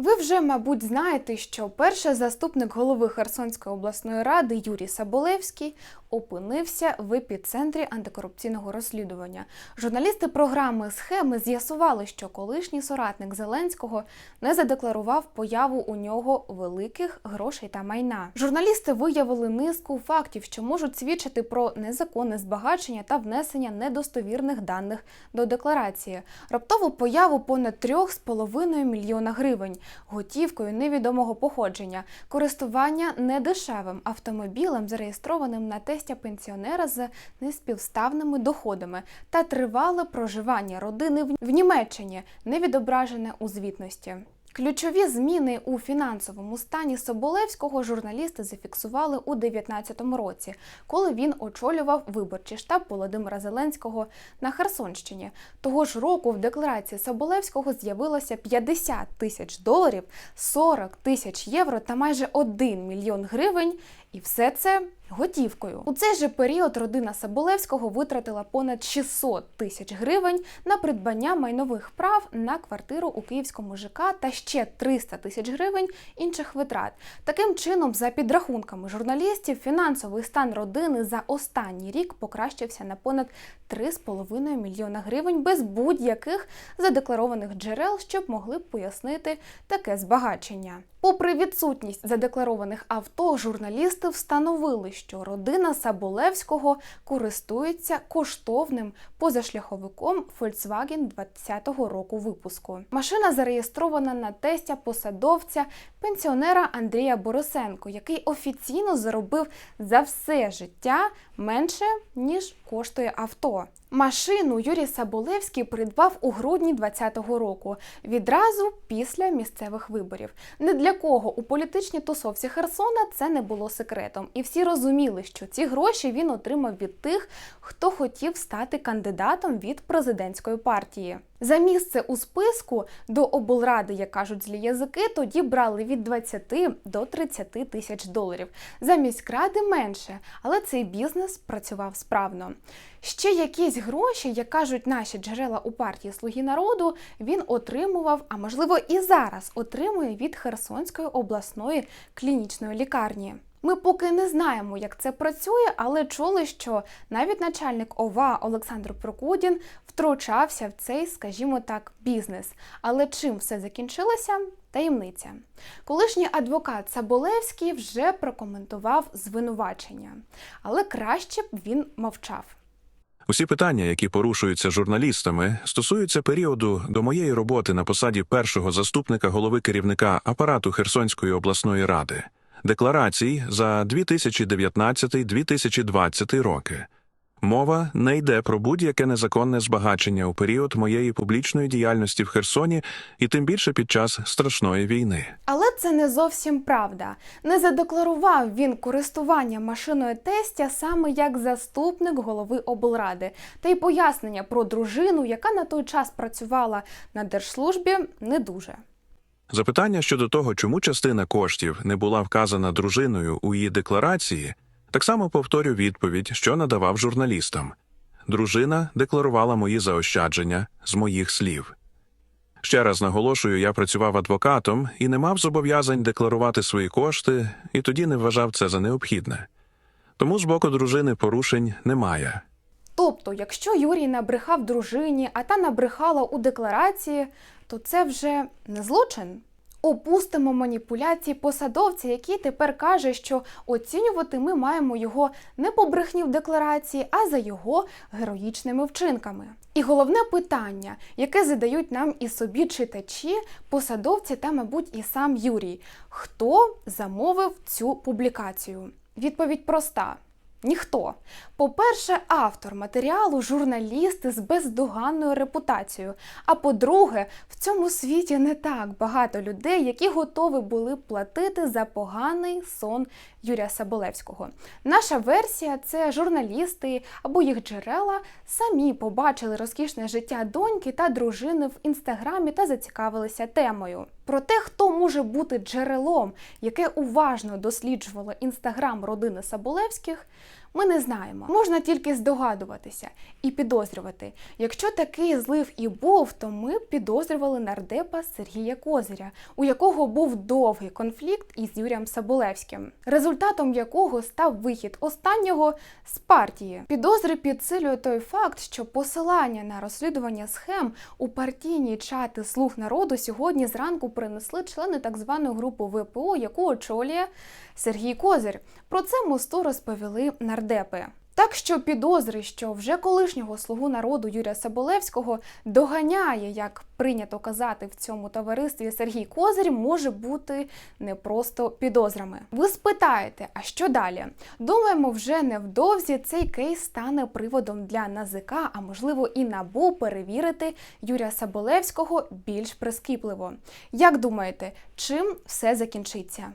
Ви вже, мабуть, знаєте, що перший заступник голови Херсонської обласної ради Юрій Саболевський опинився в епіцентрі антикорупційного розслідування. Журналісти програми схеми з'ясували, що колишній соратник Зеленського не задекларував появу у нього великих грошей та майна. Журналісти виявили низку фактів, що можуть свідчити про незаконне збагачення та внесення недостовірних даних до декларації. Раптову появу понад 3,5 мільйона гривень, готівкою невідомого походження, користування недешевим автомобілем, зареєстрованим на тестя пенсіонера з неспівставними доходами, та тривале проживання родини в- Німеччині, не відображене у звітності. Ключові зміни у фінансовому стані Соболевського журналісти зафіксували у 2019 році, коли він очолював виборчий штаб Володимира Зеленського на Херсонщині. Того ж року в декларації Соболевського з'явилося 50 тисяч доларів, 40 тисяч євро та майже 1 мільйон гривень. І все це готівкою. У цей же період родина Соболевського витратила понад 600 тисяч гривень на придбання майнових прав на квартиру у київському ЖК та ще 300 тисяч гривень інших витрат. Таким чином, за підрахунками журналістів, фінансовий стан родини за останній рік покращився на понад 3,5 мільйона гривень без будь-яких задекларованих джерел, щоб могли б пояснити таке збагачення. Попри відсутність задекларованих авто, журналісти встановили, що родина Саболевського користується коштовним позашляховиком Volkswagen 20-го року випуску. Машина зареєстрована на тестя посадовця пенсіонера Андрія Борисенко, який офіційно заробив за все життя менше ніж коштує авто. Машину Юрій Саболевський придбав у грудні 2020 року, відразу після місцевих виборів. Не для кого у політичній тусовці Херсона це не було секретом, і всі розуміли, що ці гроші він отримав від тих, хто хотів стати кандидатом від президентської партії. За місце у списку до облради, як кажуть злі язики, тоді брали від 20 до 30 тисяч доларів. За міськради менше, але цей бізнес працював справно. Ще якісь гроші, як кажуть наші джерела у партії Слуги народу, він отримував, а можливо і зараз отримує від Херсонської обласної клінічної лікарні. Ми поки не знаємо, як це працює, але чули, що навіть начальник ОВА Олександр Прокудін втручався в цей, скажімо так, бізнес. Але чим все закінчилося? Таємниця. Колишній адвокат Саболевський вже прокоментував звинувачення, але краще б він мовчав. Усі питання, які порушуються журналістами, стосуються періоду до моєї роботи на посаді першого заступника голови керівника апарату Херсонської обласної ради, декларацій за 2019-2020 роки. Мова не йде про будь-яке незаконне збагачення у період моєї публічної діяльності в Херсоні і тим більше під час страшної війни. Але це не зовсім правда. Не задекларував він користування машиною тестя саме як заступник голови облради. Та й пояснення про дружину, яка на той час працювала на держслужбі, не дуже. Запитання щодо того, чому частина коштів не була вказана дружиною у її декларації, так само повторю відповідь, що надавав журналістам. Дружина декларувала мої заощадження з моїх слів. Ще раз наголошую, я працював адвокатом і не мав зобов'язань декларувати свої кошти, і тоді не вважав це за необхідне. Тому з боку дружини порушень немає. Тобто, якщо Юрій набрехав дружині, а та набрехала у декларації, то це вже не злочин. Опустимо маніпуляції посадовця, який тепер каже, що оцінювати ми маємо його не по брехні в декларації, а за його героїчними вчинками. І головне питання, яке задають нам і собі читачі, посадовці та, мабуть, і сам Юрій: хто замовив цю публікацію? Відповідь проста. Ніхто. По-перше, автор матеріалу журналісти з бездоганною репутацією. А по-друге, в цьому світі не так багато людей, які готові були платити за поганий сон Юрія Саболевського. Наша версія це журналісти або їх джерела самі побачили розкішне життя доньки та дружини в інстаграмі та зацікавилися темою. Про те, хто може бути джерелом, яке уважно досліджувало інстаграм родини Саболевських, Ми не знаємо. Можна тільки здогадуватися і підозрювати. Якщо такий злив і був, то ми підозрювали нардепа Сергія Козиря, у якого був довгий конфлікт із Юрієм Саболевським, результатом якого став вихід останнього з партії. Підозри підсилює той факт, що посилання на розслідування схем у партійні чати слуг народу сьогодні зранку принесли члени так званої групи ВПО, яку очолює Сергій Козир. Про це мосту розповіли нардепи. Так що підозри, що вже колишнього слугу народу Юрія Соболевського доганяє, як прийнято казати в цьому товаристві Сергій Козир, може бути не просто підозрами. Ви спитаєте, а що далі? Думаємо, вже невдовзі цей кейс стане приводом для НАЗК, а можливо і НАБУ перевірити Юрія Соболевського більш прискіпливо. Як думаєте, чим все закінчиться?